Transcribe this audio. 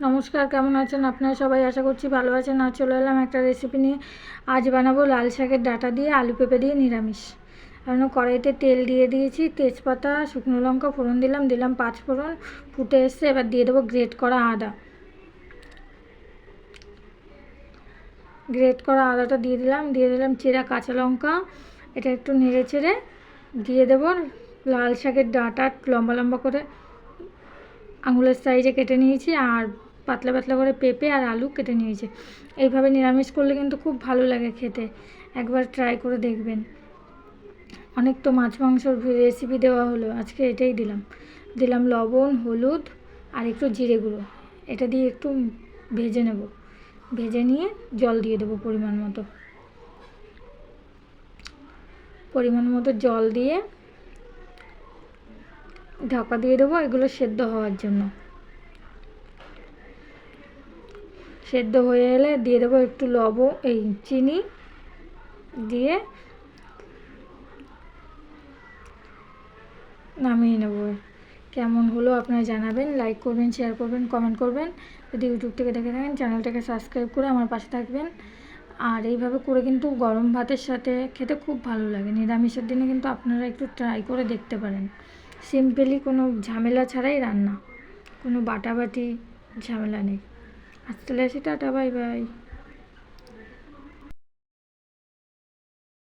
নমস্কার, কেমন আছেন আপনারা সবাই? আশা করছি ভালো আছেন। আর চলে এলাম একটা রেসিপি নিয়ে। আজ বানাবো লাল শাকের ডাঁটা দিয়ে আলু পেঁপে দিয়ে নিরামিষ। কারণ কড়াইতে তেল দিয়ে দিয়েছি, তেজপাতা, শুকনো লঙ্কা, ফোড়ন দিলাম দিলাম পাঁচ ফোড়ন, ফুটে এসছে, এবার দিয়ে দেবো গ্রেট করা আদা। গ্রেট করা আদাটা দিয়ে দিলাম দিয়ে দিলাম চেরা কাঁচা লঙ্কা। এটা একটু নেড়ে চেড়ে দিয়ে দেবো লাল শাকের ডাঁটা লম্বা লম্বা করে। আঙুলের সাইজে কেটে নিয়েছি আর পাতলা পাতলা করে পেঁপে আর আলু কেটে নিয়েছি। এইভাবে নিরামিষ করলে কিন্তু খুব ভালো লাগে খেতে। একবার ট্রাই করে দেখবেন। অনেক তো মাছ মাংসর রেসিপি দেওয়া হলো। আজকে এটাই দিলাম। দিলাম লবণ, হলুদ আর একটু জিরে গুঁড়ো। এটা দিয়ে একটু ভেজে নেব। ভেজে নিয়ে জল দিয়ে দেবো পরিমাণ মতো। পরিমাণ মতো জল দিয়ে ঢাকা দিয়ে দেবো, এগুলো সেদ্ধ হওয়ার জন্য। সেদ্ধ হয়ে এলে দিয়ে দেবো একটু লবণ, এই চিনি দিয়ে নামিয়ে নেব। কেমন হলো আপনারা জানাবেন লাইক করবেন শেয়ার করবেন কমেন্ট করবেন। যদি ইউটিউব থেকে দেখে থাকেন চ্যানেলটাকে সাবস্ক্রাইব করে আমার পাশে থাকবেন। আর এইভাবে করে কিন্তু গরম ভাতের সাথে খেতে খুব ভালো লাগে। নিরামিষের দিনে কিন্তু আপনারা একটু ট্রাই করে দেখতে পারেন। সিম্পলি কোনো ঝামেলা ছাড়াই রান্না। কোনো বাটাবাটি ঝামেলা নেই। আজ তাহলে আসি টাটা বাই বাই